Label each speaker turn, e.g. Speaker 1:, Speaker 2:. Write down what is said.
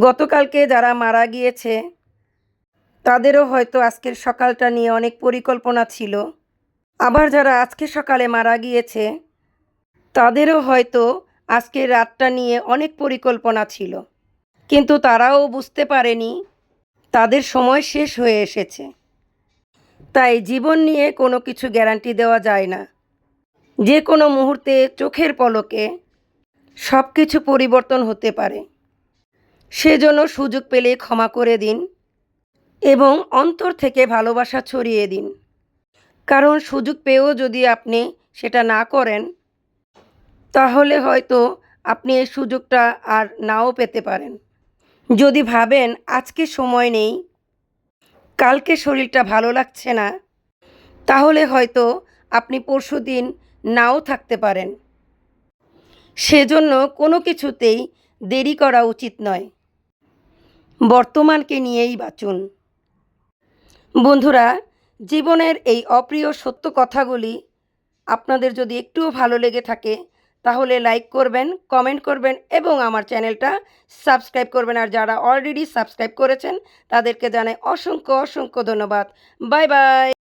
Speaker 1: গতকালকে যারা মারা গিয়েছে, তাদেরও হয়তো আজকের সকালটা নিয়ে অনেক পরিকল্পনা ছিল। আবার যারা আজকে সকালে মারা গিয়েছে, তাদেরও হয়তো আজকের রাতটা নিয়ে অনেক পরিকল্পনা ছিল। কিন্তু তারাও বুঝতে পারেনি, তাদের সময় শেষ হয়ে এসেছে। তাই জীবন নিয়ে কোনো কিছু গ্যারান্টি দেওয়া যায় না। যে কোনো মুহূর্তে চোখের পলকে সব কিছু পরিবর্তন হতে পারে। সেজন্য সুযোগ পেলে ক্ষমা করে দিন এবং অন্তর থেকে ভালোবাসা ছড়িয়ে দিন। কারণ সুযোগ পেয়েও যদি আপনি সেটা না করেন, তাহলে হয়তো আপনি এই সুযোগটা আর নাও পেতে পারেন। যদি ভাবেন, আজকে সময় নেই, কালকে শরীরটা ভালো লাগছে না, তাহলে হয়তো আপনি পরশু দিন নাও থাকতে পারেন। সেজন্য কোনো কিছুতেই দেরি করা উচিত নয়। বর্তমানকে নিয়েই বাঁচুন। বন্ধুরা, জীবনের এই অপ্রিয় সত্য কথাগুলি আপনাদের যদি একটুও ভালো লেগে থাকে, তাহলে লাইক করবেন, কমেন্ট করবেন এবং আমার চ্যানেলটা সাবস্ক্রাইব করবেন। আর যারা অলরেডি সাবস্ক্রাইব করেছেন, তাদেরকে জানাই অসংখ্য অসংখ্য ধন্যবাদ। Bye bye!